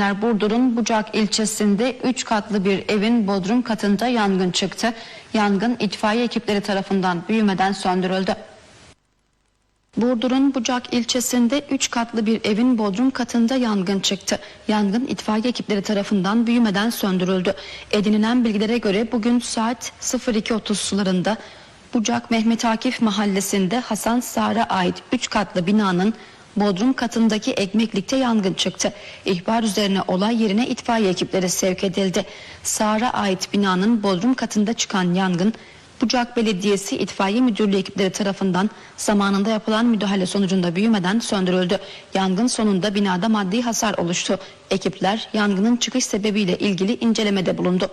Burdur'un Bucak ilçesinde 3 katlı bir evin bodrum katında yangın çıktı. Yangın itfaiye ekipleri tarafından büyümeden söndürüldü. Burdur'un Bucak ilçesinde 3 katlı bir evin bodrum katında yangın çıktı. Yangın itfaiye ekipleri tarafından büyümeden söndürüldü. Edinilen bilgilere göre bugün saat 02.30 sularında Bucak Mehmet Akif mahallesinde Hasan Sar'a ait 3 katlı binanın bodrum katındaki ekmeklikte yangın çıktı. İhbar üzerine olay yerine itfaiye ekipleri sevk edildi. Sar'a ait binanın bodrum katında çıkan yangın Bucak Belediyesi İtfaiye Müdürlüğü ekipleri tarafından zamanında yapılan müdahale sonucunda büyümeden söndürüldü. Yangın sonunda binada maddi hasar oluştu. Ekipler yangının çıkış sebebiyle ilgili incelemede bulundu.